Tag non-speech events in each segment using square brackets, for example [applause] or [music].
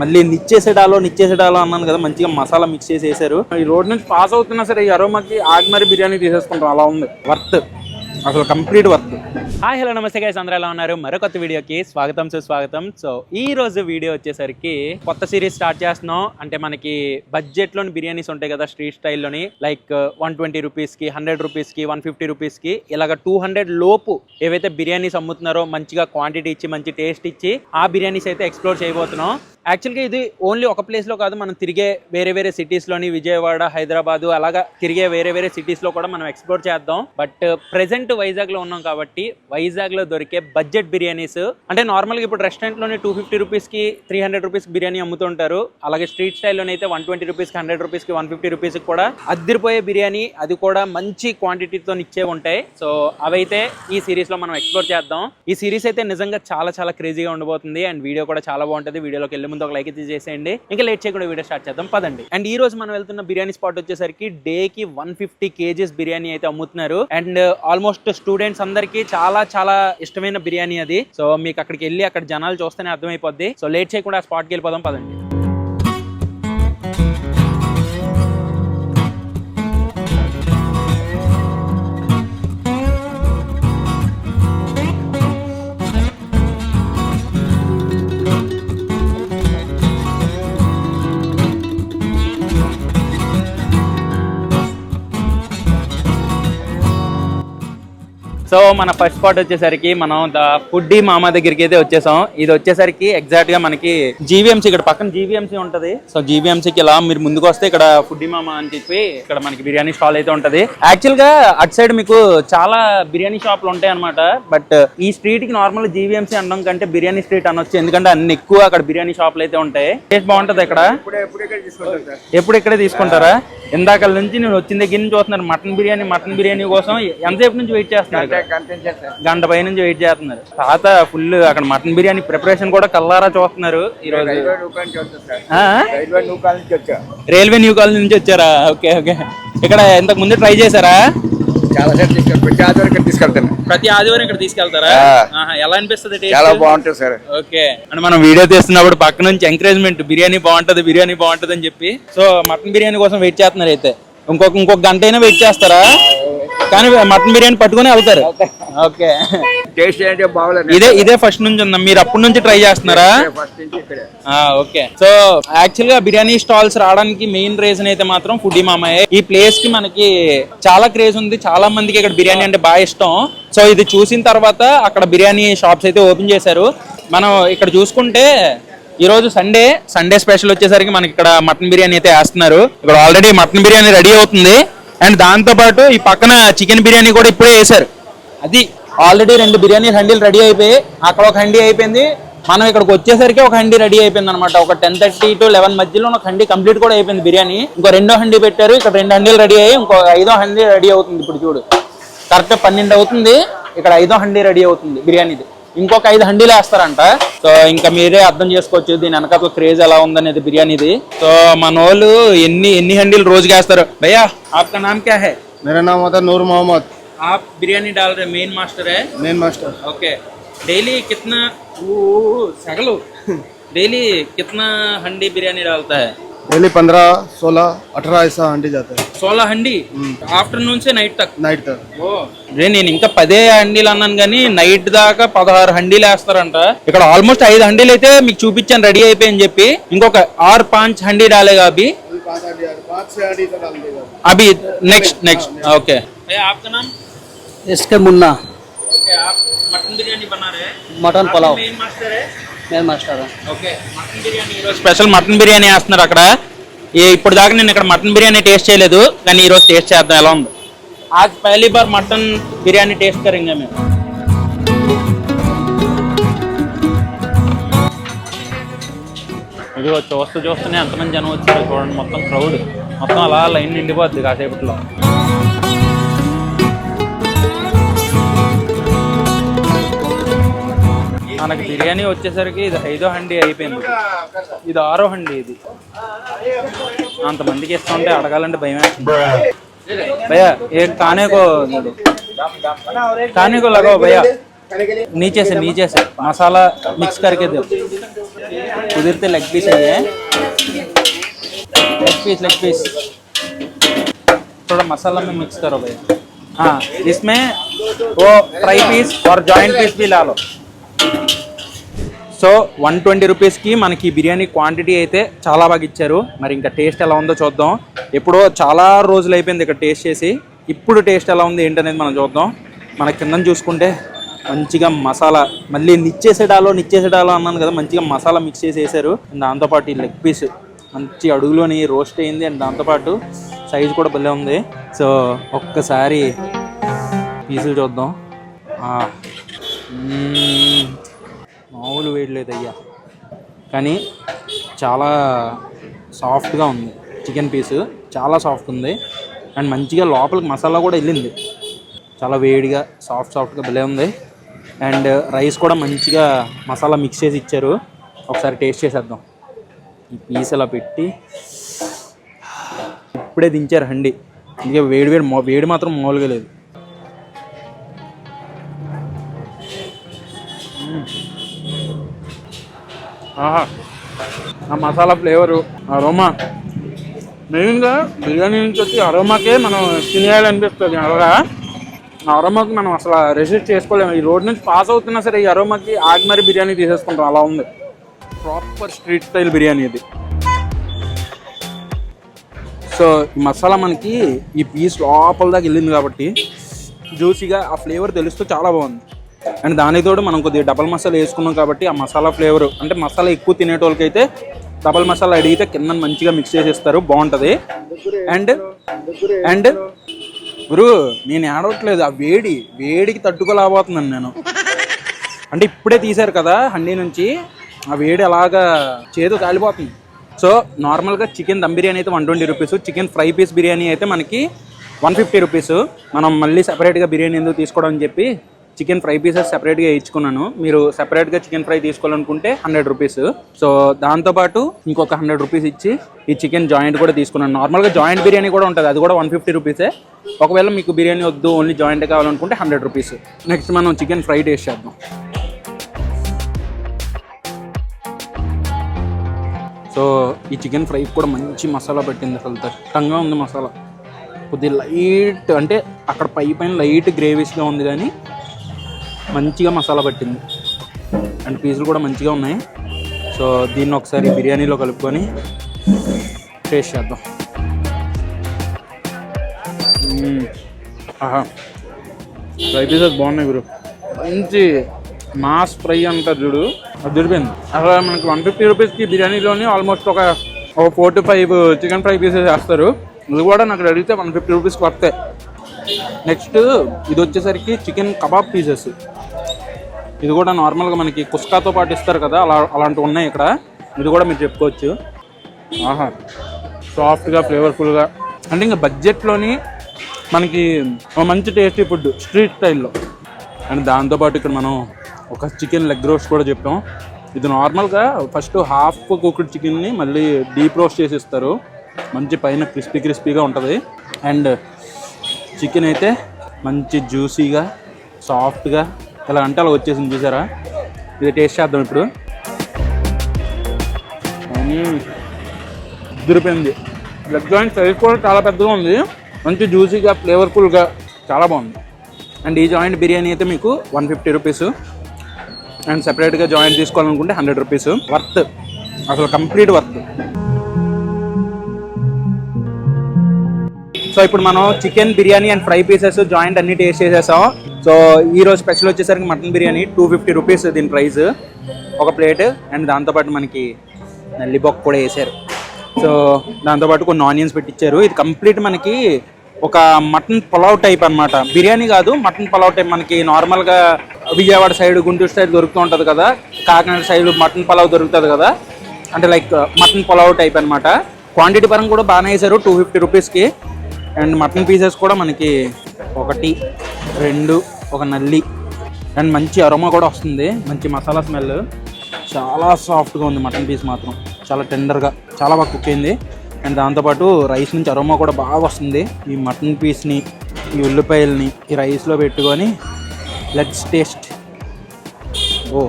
మళ్ళీ నిచ్చేసే డాలో నిచ్చేసే డాలో అన్నాను కదా మంచిగా మసాలా మిక్స్ చేసి వేసారు ఈ రోడ్ నుంచి పాస్ అవుతున్నా సరే ఈ అరోమాకి ఆగి మరి బిర్యానీ తీసేసుకుంటాం అలా ఉంది. వర్త్. అసలు కంప్లీట్ వర్త్. హాయ్ హలో నమస్తే గైస్ అందరూ ఎలా ఉన్నారు? మరో కొత్త వీడియోకి స్వాగతం సుస్వాగతం. సో ఈ రోజు వీడియో వచ్చేసరికి కొత్త సిరీస్ స్టార్ట్ చేస్తున్నాం. అంటే మనకి బడ్జెట్లోని బిర్యానీస్ ఉంటాయి కదా స్ట్రీట్ స్టైల్లోని లైక్ వన్ ట్వంటీ రూపీస్కి హండ్రెడ్ రూపీస్కి వన్ ఫిఫ్టీ రూపీస్కి ఇలాగ టూ హండ్రెడ్ లోపు ఏవైతే బిర్యానీస్ అమ్ముతున్నారో మంచిగా క్వాంటిటీ ఇచ్చి మంచి టేస్ట్ ఇచ్చి ఆ బిర్యానీస్ అయితే ఎక్స్ప్లోర్ చేయబోతున్నాం. యాక్చువల్గా ఇది ఓన్లీ ఒక ప్లేస్లో కాదు మనం తిరిగే వేరే వేరే సిటీస్లోని విజయవాడ హైదరాబాదు అలాగా తిరిగే వేరే వేరే సిటీస్లో కూడా మనం ఎక్స్ప్లోర్ చేద్దాం. బట్ ప్రజెంట్ uh, వైజాగ్లో ఉన్నాం కాబట్టి వైజాగ్లో దొరికే బడ్జెట్ బిర్యానీస్ అంటే నార్మల్గా ఇప్పుడు రెస్టారెంట్లోని టూ ఫిఫ్టీ రూపీస్కి త్రీ హండ్రెడ్ రూపీస్ బిర్యానీ అమ్ముతుంటారు అలాగే స్ట్రీట్ స్టైల్లోనే అయితే వన్ ట్వంటీ రూపీస్కి హండ్రెడ్ రూపీస్కి వన్ ఫిఫ్టీ రూపీస్కి కూడా అద్దరిపోయే బిర్యానీ అది కూడా మంచి క్వాంటిటీతో ఇచ్చే ఉంటాయి. సో అవైతే ఈ సిరీస్లో మనం ఎక్స్ప్లోర్ చేద్దాం. ఈ సిరీస్ అయితే నిజంగా చాలా చాలా క్రేజీగా ఉండబోతుంది అండ్ వీడియో కూడా చాలా బాగుంటుంది. వీడియోలోకి వెళ్ళే ముందు ఒక లైక్ అయితే చేసేయండి. ఇంకా లేట్ చేయకుండా వీడియో స్టార్ట్ చేద్దాం. పదండి. అండ్ ఈ రోజు మనం వెళ్తున్న బిర్యానీ స్పాట్ వచ్చేసరికి డే కి వన్ ఫిఫ్టీ కేజీస్ బిర్యానీ అయితే అమ్ముతున్నారు. అండ్ ఆల్మోస్ట్ స్టూడెంట్స్ అందరికి చాలా చాలా ఇష్టమైన బిర్యానీ అది. సో మీకు అక్కడికి వెళ్ళి అక్కడ జనాలు చూస్తేనే అర్థమైపోద్ది. సో లేట్ చేయకుండా ఆ స్పాట్కి వెళ్ళిపోదాం. పదండి. సో మన ఫస్ట్ స్పాట్ వచ్చేసరికి మనం ద ఫుడ్డీ మామ దగ్గరికి అయితే వచ్చేసాం. ఇది వచ్చేసరికి ఎగ్జాక్ట్గా మనకి జీవీఎంసీ ఇక్కడ పక్కన జీవీఎంసీ ఉంటది. సో జీవీఎంసీకి ఇలా మీరు ముందుకు వస్తే ఇక్కడ ఫుడ్డీ మామ అని చెప్పి ఇక్కడ మనకి బిర్యానీ స్టాల్ అయితే ఉంటది. యాక్చువల్గా అటు సైడ్ మీకు చాలా బిర్యానీ షాపులు ఉంటాయి అనమాట బట్ ఈ స్ట్రీట్కి నార్మల్ జీవీఎంసీ అనడం కంటే బిర్యానీ స్ట్రీట్ అనొచ్చు. ఎందుకంటే అన్ని ఎక్కువ అక్కడ బిర్యానీ షాపులు అయితే ఉంటాయి. టేస్ట్ బాగుంటది ఇక్కడ? ఎప్పుడు ఇక్కడే తీసుకుంటారా? ఇందాక నుంచి నేను వచ్చిన దగ్గర నుంచి చూస్తున్నారు మటన్ బిర్యానీ మటన్ బిర్యానీ కోసం ఎంతసేపు నుంచి వెయిట్ చేస్తున్నారు? గంట పై నుంచి వెయిట్ చేస్తున్నారు. తాత ఫుల్ అక్కడ మటన్ బిర్యానీ ప్రిపరేషన్ కూడా కల్లారా చూస్తున్నారు ఈ రోజు? రైల్వే న్యూ కాలనీ నుంచి వచ్చారా? Okay okay. ఇక్కడ ఇంతకు ముందు ట్రై చేశారా? చాలా ప్రతి ఆదివారం ఇక్కడ తీసుకెళ్తాను. ప్రతి ఆదివారం ఇక్కడ తీసుకెళ్తారా? ఎలా అనిపిస్తుంది చాలా బాగుంటుంది సార్. ఓకే. అంటే మనం వీడియో తీస్తున్నప్పుడు పక్క నుంచి ఎంకరేజ్మెంట్ బిర్యానీ బాగుంటది బిర్యానీ బాగుంటది అని చెప్పి. సో మటన్ బిర్యానీ కోసం వెయిట్ చేస్తున్నారు అయితే. ఇంకొక ఇంకొక గంట అయినా వెయిట్ చేస్తారా? కానీ మటన్ బిర్యానీ పట్టుకొని వెళ్తారు. ఓకే. టేస్ట్ ఏంటో బాగోలేదు. ఇదే ఇదే ఫస్ట్ నుంచి ఉందా? మీరు అప్పటి నుంచి ట్రై చేస్తున్నారా? ఫస్ట్ నుంచి ఇక్కడే. ఆ, ఓకే. సో యాక్చువల్గా బిర్యానీ స్టాల్స్ రావడానికి మెయిన్ రీజన్ అయితే మాత్రం ఫుడీ మామయ్య ఈ ప్లేస్కి మనకి చాలా క్రేజ్ ఉంది. చాలా మందికి ఇక్కడ బిర్యానీ అంటే బాగా ఇష్టం. సో ఇది చూసిన తర్వాత అక్కడ బిర్యానీ షాప్స్ అయితే ఓపెన్ చేశారు. మనం ఇక్కడ చూసుకుంటే ఈ రోజు సండే సండే స్పెషల్ వచ్చేసరికి మనకి ఇక్కడ మటన్ బిర్యానీ అయితే వేస్తున్నారు. ఇక్కడ ఆల్రెడీ మటన్ బిర్యానీ రెడీ అవుతుంది. అండ్ దాంతో పాటు ఈ పక్కన చికెన్ బిర్యానీ కూడా ఇప్పుడే వేశారు అది ఆల్రెడీ రెండు బిర్యానీ హండీలు రెడీ అయిపోయాయి. అక్కడ ఒక హండీ అయిపోయింది. మనం ఇక్కడికి వచ్చేసరికి ఒక హండీ రెడీ అయిపోయింది అనమాట ఒక టెన్ థర్టీ టు లెవెన్ మధ్యలో ఒక హండీ కంప్లీట్ కూడా అయిపోయింది బిర్యానీ. ఇంకో రెండో హండీ పెట్టారు. ఇక్కడ రెండు హండీలు రెడీ అయ్యి ఇంకో ఐదో హండీ రెడీ అవుతుంది ఇప్పుడు చూడు. కరెక్ట్ పన్నెండు అవుతుంది. ఇక్కడ ఐదో హండీ రెడీ అవుతుంది బిర్యానీది. ఇంకొక ఐదు హండీలు వేస్తారంట. సో ఇంకా మీరే అర్థం చేసుకోవచ్చు దీని వెనక క్రేజ్ ఎలా ఉందనేది బిర్యానీది. సో మన వాళ్ళు ఎన్ని ఎన్ని హండీలు రోజుకి వేస్తారు? భయ్యా ఆప్కా నామ్ క్యా హే? మేరా నామ్ హోతా నూర్ మొహమ్మద్ ఆప్ బిర్యానీ డాల్ రే మెయిన్ మాస్టర్ హై? మెయిన్ మాస్టర్ ఓకే డైలీ కిత్నా సగలు. [laughs] డైలీ కిత్నా హండీ బిర్యానీ డాల్తా హే? डेली पंद्रह सोलह अठारह ऐसा हंडी जाता है సోలా హండి ఆఫ్టర్నూన్ సే నైట్ తక్ नाइट तक రే నేను ఇంకా పదే హండీలు అన్నాను కానీ నైట్ దాకా పదహారు హండీలు వేస్తారంట ఇక్కడ ఆల్మోస్ట్ ఐదు హండీలు అయితే మీకు చూపించాను రెడీ అయిపోయి చెప్పి ఇంకొక ఆరు పాంచ్ హండీ డాలేగా అభి पाँच हंडी पाँच छह हंडी तक डाल देगा अभी नेक्स्ट नेक्स्ट ओके भैया आपका नाम इसके मुन्ना ओके आप मटन बिरयानी बना रहे हैं मटन पुलाव मेन मास्टर है मेन मास्टर है ఓకే మటన్ బిర్యానీ ఈరోజు స్పెషల్ మటన్ బిర్యానీ వేస్తున్నారు అక్కడ ఈ ఇప్పుడు దాకా నేను ఇక్కడ మటన్ బిర్యానీ టేస్ట్ చేయలేదు కానీ ఈరోజు టేస్ట్ చేద్దాం ఎలా ఉంది आज पहली बार मटन बिरयानी टेस्ट करेंगे మేము ఇదిగో చూస్తూ చూస్తూనే ఎంతమంది జనం వచ్చారో చూడండి మొత్తం క్రౌడ్ మొత్తం అలా లైన్ నిండిపోద్ది కాసేపట్లో మనకి బిర్యానీ వచ్చేసరికి ఇది ఐదో హండి అయిపోయింది ఇది ఆరో హండి ఇది అంతమందికి ఇస్తుంటే అడగాలంటే భయం భయ్యా ఏ खाने को दे दो खाने को लगाओ भैया नीचे से नीचे से मसाला मिक्स करके दो కుదిరితే లెగ్ పీస్ అయ్యే लेग पीस लेग पीस थोड़ा मसाला में मिक्स करो भैया हाँ इसमें वो फ्राई पीस और जॉइंट पीस भी ला लो సో వన్ ట్వంటీ రూపీస్కి మనకి బిర్యానీ క్వాంటిటీ అయితే చాలా బాగా ఇచ్చారు. మరి ఇంకా టేస్ట్ ఎలా ఉందో చూద్దాం. ఎప్పుడో చాలా రోజులు అయిపోయింది ఇక్కడ టేస్ట్ చేసి. ఇప్పుడు టేస్ట్ ఎలా ఉంది ఏంటనేది మనం చూద్దాం. మన కింద చూసుకుంటే మంచిగా మసాలా మళ్ళీ నిచ్చేసేడాలో నిచ్చేసేడాలో అన్నాను కదా మంచిగా మసాలా మిక్స్ చేసి వేసారు దాంతోపాటు ఈ లెగ్ పీస్ మంచి అడుగులోని రోస్ట్ అయింది అండ్ దాంతోపాటు సైజ్ కూడా భలే ఉంది. సో ఒక్కసారి పీసులు చూద్దాం. మామూలు వేడి లేదు అయ్యా కానీ చాలా సాఫ్ట్గా ఉంది. చికెన్ పీస్ చాలా సాఫ్ట్ ఉంది. అండ్ మంచిగా లోపలికి మసాలా కూడా వెళ్ళింది. చాలా వేడిగా సాఫ్ట్ సాఫ్ట్గా భలే ఉంది. అండ్ రైస్ కూడా మంచిగా మసాలా మిక్స్ చేసి ఇచ్చారు. ఒకసారి టేస్ట్ చేసేద్దాం. ఈ పీస్ అలా పెట్టి ఇప్పుడే దించారు హండి. ఇంకా వేడి వేడి మో- వేడి మాత్రం మామూలుగా లేదు. ఆహా. ఆ మసాలా ఫ్లేవరు అరోమా. మెయిన్గా బిర్యానీ నుంచి వచ్చి అరోమాకే మనం తినేయాలనిపిస్తుంది. అలాగా ఆ అరోమాకి మనం అసలు రెసిస్ట్ చేసుకోలేము. ఈ రోడ్ నుంచి పాస్ అవుతున్నా సరే ఈ అరోమాకి ఆగిమరి బిర్యానీ తీసేసుకుంటాం. అలా ఉంది. ప్రాపర్ స్ట్రీట్ స్టైల్ బిర్యానీ ఇది. సో మసాలా మనకి ఈ పీస్ లోపల దాకా వెళ్ళింది కాబట్టి జ్యూసీగా ఆ ఫ్లేవర్ తెలుస్తూ చాలా బాగుంది. అండ్ దానికి తోడు మనం కొద్దిగా డబల్ మసాలా వేసుకున్నాం కాబట్టి ఆ మసాలా ఫ్లేవర్ అంటే మసాలా ఎక్కువ తినేటోళ్ళకైతే డబల్ మసాలా అడిగితే కింద మంచిగా మిక్స్ చేసేస్తారు బాగుంటుంది. అండ్ అండ్ గురు నేను ఏడవట్లేదు ఆ వేడి వేడికి తట్టుకోలేకపోతున్నాను నేను. అంటే ఇప్పుడే తీశారు కదా హండీ నుంచి ఆ వేడి అలాగా చేదు కాలిపోతుంది. సో నార్మల్గా చికెన్ దమ్ బిర్యానీ అయితే one twenty rupees chicken fry piece biryani అయితే మనకి వన్ ఫిఫ్టీ రూపీస్. మనం మళ్ళీ సపరేట్గా బిర్యానీ ఎందుకు తీసుకోవడం అని చెప్పి చికెన్ ఫ్రై పీసెస్ సెపరేట్గా ఇచ్చుకున్నాను. మీరు సెపరేట్గా చికెన్ ఫ్రై తీసుకోవాలనుకుంటే హండ్రెడ్ రూపీస్. సో దాంతోపాటు ఇంకొక హండ్రెడ్ రూపీస్ ఇచ్చి ఈ చికెన్ జాయింట్ కూడా తీసుకున్నాను. నార్మల్గా జాయింట్ బిర్యానీ కూడా ఉంటుంది. అది కూడా వన్ ఫిఫ్టీ రూపీసే. ఒకవేళ మీకు బిర్యానీ వద్దు ఓన్లీ జాయింట్ కావాలనుకుంటే హండ్రెడ్ రూపీస్. నెక్స్ట్ మనం చికెన్ ఫ్రై టేస్ట్ చేద్దాం. సో ఈ చికెన్ ఫ్రై కూడా మంచి మసాలా పెట్టింది అసలు. దట్టంగా ఉంది మసాలా. కొద్దిగా లైట్ అంటే అక్కడ పై పైన లైట్ గ్రేవీస్గా ఉంది కానీ మంచిగా మసాలా పట్టింది. అండ్ పీసులు కూడా మంచిగా ఉన్నాయి. సో దీన్ని ఒకసారి బిర్యానీలో కలుపుకొని టేస్ట్ చేద్దాం. ఆహా. ఫ్రై పీసెస్ బాగున్నాయి గురు మంచి మాస్ ఫ్రై అంటారు చూడు. అది దొరికింది అసలు మనకి వన్ ఫిఫ్టీ రూపీస్కి బిర్యానీలోని ఆల్మోస్ట్ ఒక ఒక four to five chicken fry pieces వేస్తారు. ఇది కూడా నాకు అడిగితే వన్ ఫిఫ్టీ రూపీస్కి వస్తాయి. నెక్స్ట్ ఇది వచ్చేసరికి చికెన్ కబాబ్ పీసెస్ ఇది కూడా నార్మల్గా మనకి కుస్కాతో పాటు ఇస్తారు కదా అలా అలాంటివి ఉన్నాయి ఇక్కడ. ఇది కూడా మీరు చెప్పుకోవచ్చు. ఆహా. సాఫ్ట్గా ఫ్లేవర్ఫుల్గా అంటే ఇంకా బడ్జెట్లోని మనకి మంచి టేస్టీ ఫుడ్ స్ట్రీట్ స్టైల్లో అండ్ దాంతోపాటు ఇక్కడ మనం ఒక చికెన్ లెగ్ రోస్ట్ కూడా చెప్పాం. ఇది నార్మల్గా ఫస్ట్ హాఫ్ కుక్డ్ చికెన్ని మళ్ళీ డీప్ రోస్ట్ చేసి ఇస్తారు. మంచి పైన క్రిస్పీ క్రిస్పీగా ఉంటుంది. అండ్ చికెన్ అయితే మంచి జ్యూసీగా సాఫ్ట్గా ఇలా అంటే అలా వచ్చేసింది చూసారా? ఇది టేస్ట్ చేద్దాం ఇప్పుడు. మ్మ్. అదిరిపోయింది లెగ్ జాయింట్ సైజ్ కూడా చాలా పెద్దగా ఉంది. మంచి జ్యూసీగా ఫ్లేవర్ఫుల్గా చాలా బాగుంది. అండ్ ఈ జాయింట్ బిర్యానీ అయితే మీకు వన్ ఫిఫ్టీ రూపీస్ అండ్ సెపరేట్గా జాయింట్ తీసుకోవాలనుకుంటే హండ్రెడ్ రూపీస్ వర్త్ అసలు కంప్లీట్ వర్త్ సో ఇప్పుడు మనం chicken biryani and fry pieces joint అన్ని టేస్ట్ చేసేసాం. సో ఈ రోజు స్పెషల్ వచ్చేసరికి mutton biryani two fifty rupees దీని ప్రైస్ ఒక ప్లేట్ అండ్ దాంతోపాటు మనకి నల్లిబొక్క కూడా వేసారు. సో దాంతోపాటు కొన్ని ఆనియన్స్ పెట్టించారు ఇది కంప్లీట్ మనకి ఒక మటన్ పులావ్ టైప్ అన్నమాట. బిర్యానీ కాదు మటన్ పులావ్ టైప్ మనకి నార్మల్గా విజయవాడ సైడ్ గుంటూరు సైడ్ దొరుకుతూ ఉంటుంది కదా. కాకినాడ సైడ్ మటన్ పులావ్ దొరుకుతుంది కదా. అంటే లైక్ మటన్ పులావ్ టైప్ అన్నమాట. క్వాంటిటీ పరంగా కూడా బాగానే వేసారు టూ ఫిఫ్టీ రూపీస్కి అండ్ మటన్ పీసెస్ కూడా మనకి ఒకటి రెండు ఒక నల్లి. అండ్ మంచి అరోమా కూడా వస్తుంది. మంచి మసాలా స్మెల్. చాలా సాఫ్ట్గా ఉంది మటన్ పీస్ మాత్రం. చాలా టెండర్గా చాలా బాగా కుక్ అయింది. అండ్ దాంతోపాటు రైస్ నుంచి అరోమా కూడా బాగా వస్తుంది. ఈ మటన్ పీస్ని ఈ ఉల్లిపాయల్ని ఈ రైస్లో పెట్టుకొని let's taste. Oh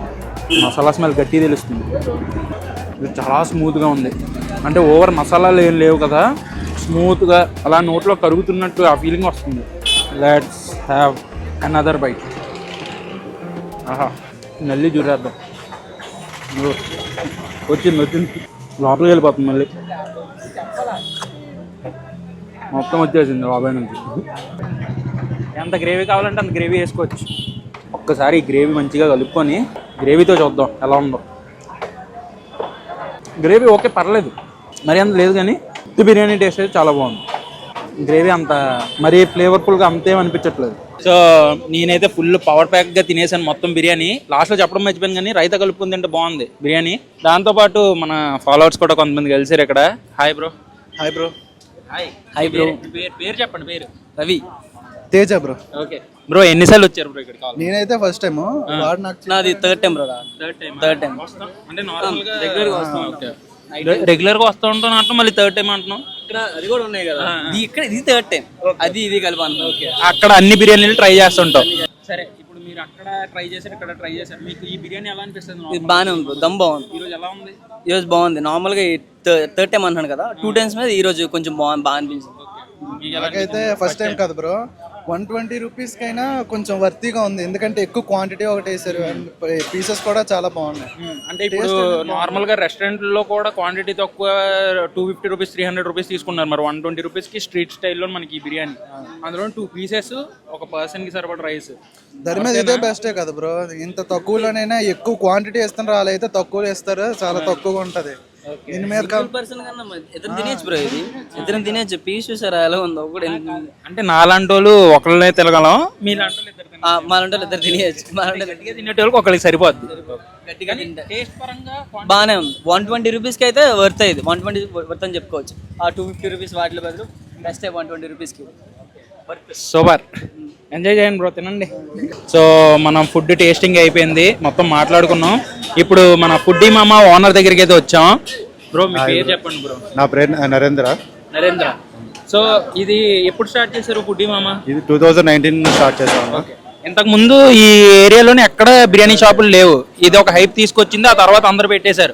masala smell గట్టి తెలుస్తుంది. ఇది చాలా స్మూత్గా ఉంది. అంటే ఓవర్ మసాలాలు ఏం లేవు కదా. స్మూత్గా అలా నోట్లో కరుగుతున్నట్టు ఆ ఫీలింగ్ వస్తుంది. లెట్స్ హ్యావ్ అనదర్ బైట్ ఆహా నల్లి చూరేద్దాం వచ్చింది వచ్చింది. లోపలికి వెళ్ళిపోతుంది మళ్ళీ. మొత్తం వచ్చేసింది బాబాయ్ నుంచి. ఎంత గ్రేవీ కావాలంటే అంత గ్రేవీ వేసుకోవచ్చు. ఒక్కసారి గ్రేవీ మంచిగా కలుపుకొని గ్రేవీతో చూద్దాం ఎలా ఉందో. గ్రేవీ ఓకే పర్లేదు. మరి అంత లేదు కానీ ఉత్తి బిర్యానీ టేస్ట్ అయితే చాలా బాగుంది. గ్రేవీ అంత మరీ ఫ్లేవర్ఫుల్గా అంతేం అనిపించట్లేదు. సో నేనైతే ఫుల్ పవర్ ప్యాక్గా తినేసాను మొత్తం బిర్యానీ. లాస్ట్లో చెప్పడం మర్చిపోయాను కానీ రైతా కలుపుకుని తింటే బాగుంది బిర్యానీ. దాంతోపాటు మన ఫాలోవర్స్ కూడా కొంతమంది కలిసారు ఇక్కడ. Hi bro hi bro hi hi bro పేరు పేరు చెప్పండి పేరు. Ravi. Teja bro okay bro ఎన్నిసార్లు వచ్చారు బ్రో ఇక్కడ నేనైతే ఫస్ట్ టైం నాది third time bro third time third time అంటే నార్మల్గా రెగ్యులర్గా వస్తాం ఓకే రెగ్యులర్గా వస్తూ ఉంటాం అంటున్నాం మళ్ళీ థర్డ్ టైం అంటున్నాం ఇక్కడ అది కూడా ఉన్నాయి కదా. ఇది ఇక్కడ ఇది థర్డ్ టైం అది ఇది కలిపాను ఓకే అక్కడ అన్ని బిర్యానీలు ట్రై చేస్తుంటాం సరే ఇప్పుడు మీరు అక్కడ ట్రై చేశారు ఇక్కడ ట్రై చేశారు. మీకు ఈ బిర్యానీ ఎలా అనిపిస్తుంది ఇది బాగానే ఉంది. దమ్ బాగుంది. ఈ రోజు ఎలా ఉంది? ఈ రోజు బాగుంది. నార్మల్గా థర్డ్ టైం అంటున్నాను కదా టూ టైమ్స్ మీద ఈ రోజు కొంచెం బాగుంది బాగా అనిపించింది. నాకైతే ఫస్ట్ టైం కాదు బ్రో వన్ ట్వంటీ రూపీస్ కైనా కొంచెం వర్తీగా ఉంది. ఎందుకంటే ఎక్కువ క్వాంటిటీ ఒకటి వేసారు పీసెస్ కూడా చాలా బాగున్నాయి. అంటే ఇప్పుడు నార్మల్గా రెస్టారెంట్లో కూడా క్వాంటిటీ తక్కువ two fifty rupees three hundred rupees తీసుకున్నారు. మరి వన్ ట్వంటీ రూపీస్కి స్ట్రీట్ స్టైల్లో మనకి ఈ బిర్యానీ. అందులో టూ పీసెస్ ఒక పర్సన్కి సరిపడ రైస్ దాని మీద ఇదే బెస్టే కదా బ్రో ఇంత తక్కువలోనైనా ఎక్కువ క్వాంటిటీ ఇస్తున్నారు వాళ్ళు అయితే తక్కువ ఇస్తారు చాలా తక్కువగా ఉంటది. దీని మీద ఇద్దరు తినేచ్చు బ్రో ఇది. ఇద్దరం తినేచ్చు. పీస్ చూసారా? ఎలా ఉందో? ఒకటి అంటే నాలాంటి వాళ్ళు ఒకళ్ళనే తినగలం. మీలాంటి వాళ్ళు ఇద్దరు తినేయచ్చు. మా లాంటి గట్టిగా తినేటోళ్ళకి ఒకరికి సరిపోద్ది. గట్టిగా బాగానే ఉంది. వన్ ట్వంటీ రూపీస్కి అయితే వర్త్ ఇది. వన్ ట్వంటీ వర్త్ అని చెప్పుకోవచ్చు. ఆ టూ ఫిఫ్టీ రూపీస్ వాటిలో బదులు బెస్ట్ వన్ ట్వంటీ రూపీస్కి సూపర్. ఎంజాయ్ చేయండి బ్రో తినండి. సో మనం ఫుడ్ టేస్టింగ్ అయిపోయింది. మొత్తం మాట్లాడుకున్నాం. ఇప్పుడు మన ఫుడ్ మామ ఓనర్ దగ్గరికి అయితే వచ్చాం. బ్రో మీ పేరు చెప్పండి బ్రో నా పేరు నరేంద్ర. నరేంద్ర. సో ఇది ఎప్పుడు స్టార్ట్ చేశారు ఫుడ్ మామ? ఇది టూ థౌజండ్ నైన్టీన్ స్టార్ట్ చేస్తాను ఇంతకు ముందు ఈ ఏరియాలోనే ఎక్కడ బిర్యానీ షాపులు లేవు. ఇది ఒక హైప్ తీసుకొచ్చింది ఆ తర్వాత అందరు పెట్టేశారు.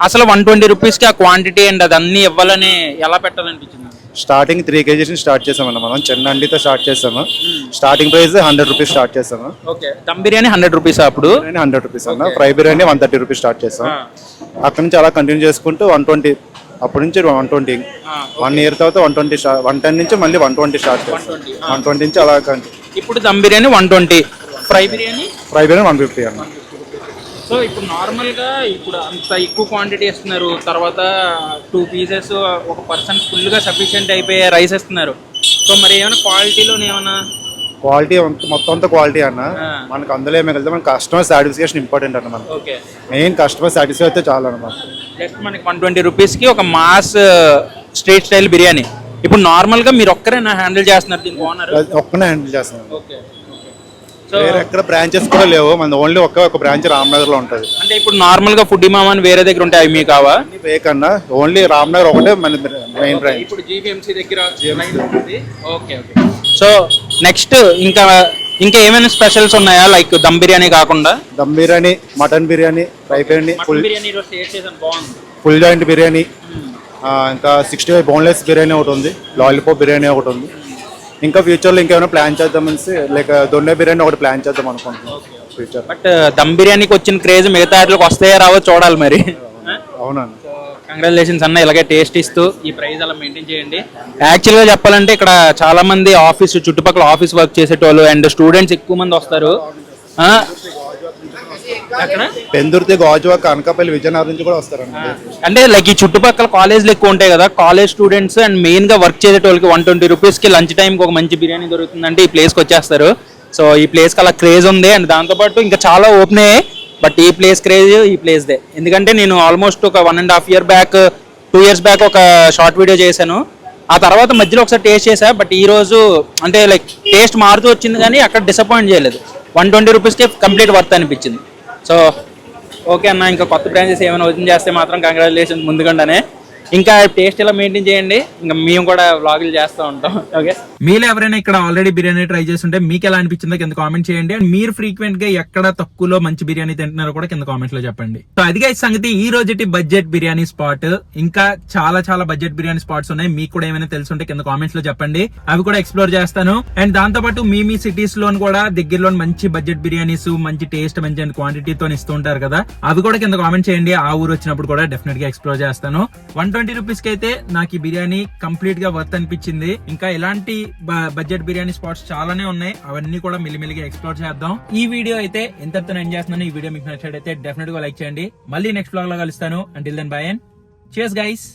అసలు వన్ ట్వంటీ రూపీస్కి ఆ క్వాంటిటీ అండ్ అది అన్ని ఇవ్వాలని ఎలా పెట్టాలనిపించింది? స్టార్టింగ్ త్రీ కేజీస్ స్టార్ట్ చేసామన్న మనం. చెన్న అండితో స్టార్ట్ చేసాము. Starting price hundred rupees start చేసాము. Okay. Dum biryani hundred rupees అప్పుడు? హండ్రెడ్ రూపీస్ అన్న. Fry biryani one thirty rupees start చేసాం అక్కడ నుంచి అలా కంటిన్యూ చేసుకుంటూ వన్ ట్వంటీ అప్పటి నుంచి వన్ ట్వంటీ వన్ ఇయర్ తర్వాత వన్ ట్వంటీ వన్ టెన్ నుంచి మళ్ళీ వన్ ట్వంటీ స్టార్ట్ చేస్తాం వన్ ట్వంటీ నుంచి అలా ఇప్పుడు dum biryani one twenty fry biryani? Fry biryani one fifty అన్న. సో ఇప్పుడు నార్మల్గా ఇప్పుడు అంత ఎక్కువ క్వాంటిటీ ఇస్తున్నారు తర్వాత టూ పీసెస్ ఒక పర్సన్ ఫుల్గా సఫిషియెంట్ అయిపోయే రైస్ ఇస్తున్నారు సో మరి ఏమైనా క్వాలిటీలో ఏమైనా? క్వాలిటీ మొత్తం అంతా క్వాలిటీ అన్న. మనకు అందులో ఏమే కలితే మన కస్టమర్ సాటిస్ఫికేషన్ ఇంపార్టెంట్ అన్న మనకు. ఓకే మెయిన్ కస్టమర్ సాటిస్ఫై అయితే చాలు అన్నమాట జస్ట్ మనకి వన్ ట్వంటీ రూపీస్కి ఒక మాస్ స్ట్రీట్ స్టైల్ బిర్యానీ. ఇప్పుడు నార్మల్గా మీరు ఒక్కరేనా హ్యాండిల్ చేస్తున్నారు దీనికి ఓనర్ ఒక్కనే హ్యాండిల్ చేస్తున్నాం ఓకే వేరే ఎక్కడ బ్రాంచెస్ కూడా లేవు. మన ఓన్లీ ఒక్క ఒక బ్రాంచ్ రామ్నగర్లో ఉంటది. అంటే ఇప్పుడు నార్మల్గా ఫుడ్ మామ అని వేరే దగ్గర ఉంటాయి అవి మీకు కావా? ఫేక్ అన్న. ఓన్లీ రామ్నగర్ ఒకటే మన మెయిన్ బ్రాంచ్ ఇప్పుడు జీవీఎంసీ దగ్గర ఓకే ఓకే సో నెక్స్ట్ ఇంకా ఇంకా ఏమైనా స్పెషల్స్ ఉన్నాయా? లైక్ దమ్ బిర్యానీ కాకుండా? Dum biryani mutton biryani fry biryani full biryani full joint biryani. ఆ, ఇంకా సిక్స్టీ ఫైవ్ బోన్లెస్ బిర్యానీ ఒకటి ఉంది. లాలీపాప్ బిర్యానీ ఒకటి ఉంది. ఇంకా ఫ్యూచర్లో ఇంకేమైనా ప్లాన్ చేద్దామనేసి లైక్ దొన్నె బిర్యానీ ఒకటి ప్లాన్ చేద్దాం అనుకుంటున్నాం. ఫ్యూచర్ బట్ దమ్ బిర్యానీకి వచ్చిన క్రేజ్ మిగతా వాటికి వస్తాయో రావో చూడాలి మరి. అవునన్న కంగ్రాచులేషన్స్ అన్న ఇలాగే టేస్ట్ ఇస్తూ ఈ ప్రైస్ అలా మెయింటైన్ చేయండి. యాక్చువల్గా చెప్పాలంటే ఇక్కడ చాలా మంది ఆఫీస్ చుట్టుపక్కల ఆఫీస్ వర్క్ చేసేటోళ్ళు అండ్ స్టూడెంట్స్ ఎక్కువ మంది వస్తారు. పెందుర్తి గాజువాక అనకాపల్లి విజయనగరం నుంచి కూడా వస్తారన్న అంటే లైక్ ఈ చుట్టుపక్కల కాలేజ్లు ఎక్కువ ఉంటాయి కదా కాలేజ్ స్టూడెంట్స్ అండ్ మెయిన్గా వర్క్ చేసేటోళ్ళకి వన్ ట్వంటీ రూపీస్కి లంచ్ టైం ఒక మంచి బిర్యానీ దొరుకుతుందంటే ఈ ప్లేస్కి వచ్చేస్తారు. సో ఈ ప్లేస్కి అలా క్రేజ్ ఉంది అండ్ దాంతోపాటు ఇంకా చాలా ఓపెన్ అయ్యాయి బట్ ఈ ప్లేస్ క్రేజ్ ఈ ప్లేస్ దే. ఎందుకంటే నేను ఆల్మోస్ట్ ఒక one and half year back two years back ఒక షార్ట్ వీడియో చేశాను. ఆ తర్వాత మధ్యలో ఒకసారి టేస్ట్ చేశా బట్ ఈ రోజు అంటే లైక్ టేస్ట్ మారుతూ వచ్చింది కానీ అక్కడ డిసప్పాయింట్ చేయలేదు. వన్ ట్వంటీ రూపీస్కే కంప్లీట్ వర్త్ అనిపించింది. సో ఓకే అన్న ఇంకా కొత్త బ్రాంచెస్ ఏమైనా ఓపెన్ చేస్తే మాత్రం కంగ్రాచులేషన్ ముందుగానే ఇంకా టేస్ట్ ఇలా మెయింటైన్ చేయండి. ఇంకా మేము కూడా వ్లాగులు చేస్తూ ఉంటాం. ఓకే మీరు ఎవరైనా ఇక్కడ ఆల్రెడీ బిర్యానీ ట్రై చేస్తుంటే మీకు ఎలా అనిపించిందో కింద కామెంట్ చేయండి. అండ్ మీరు ఫ్రీక్వెంట్గా ఎక్కడ తక్కువలో మంచి బిర్యానీ తింటున్నారో కూడా కింద కామెంట్లో చెప్పండి. సో అదిగా సంగతి ఈ రోజుటి బడ్జెట్ బిర్యానీ స్పాట్ ఇంకా చాలా చాలా బడ్జెట్ బిర్యానీ స్పాట్స్ ఉన్నాయి. మీకు కూడా ఏమైనా తెలుసుంటే కింద కామెంట్స్లో చెప్పండి. అవి కూడా ఎక్స్ప్లోర్ చేస్తాను. అండ్ దాంతో పాటు మీ మీ సిటీస్లో కూడా దగ్గరలో మంచి బడ్జెట్ బిర్యానీస్ మంచి టేస్ట్ మంచి క్వాంటిటీతో ఇస్తూ ఉంటారు కదా. అవి కూడా కింద కామెంట్ చేయండి. ఆ ఊరు వచ్చినప్పుడు కూడా డెఫినెట్గా ఎక్స్ప్లోర్ చేస్తాను. వన్ ట్వంటీ రూపీస్కి అయితే నాకు ఈ బిర్యానీ కంప్లీట్గా వర్త్ అనిపించింది. ఇంకా ఇలాంటి బడ్జెట్ బిర్యానీ స్పాట్స్ చాలానే ఉన్నాయి. అవన్నీ కూడా మిల్లిమిల్లిగా ఎక్స్ప్లోర్ చేద్దాం. ఈ వీడియో అయితే ఎంతతో ఎండ్ చేస్తున్నాను. ఈ వీడియో మీకు నచ్చినట్టయితే డెఫినెట్గా లైక్ చేయండి. మళ్ళీ నెక్స్ట్ బ్లాగ్లో కలుస్తాను. అంటిల్ దెన్ బై అండ్ చేస్ గైస్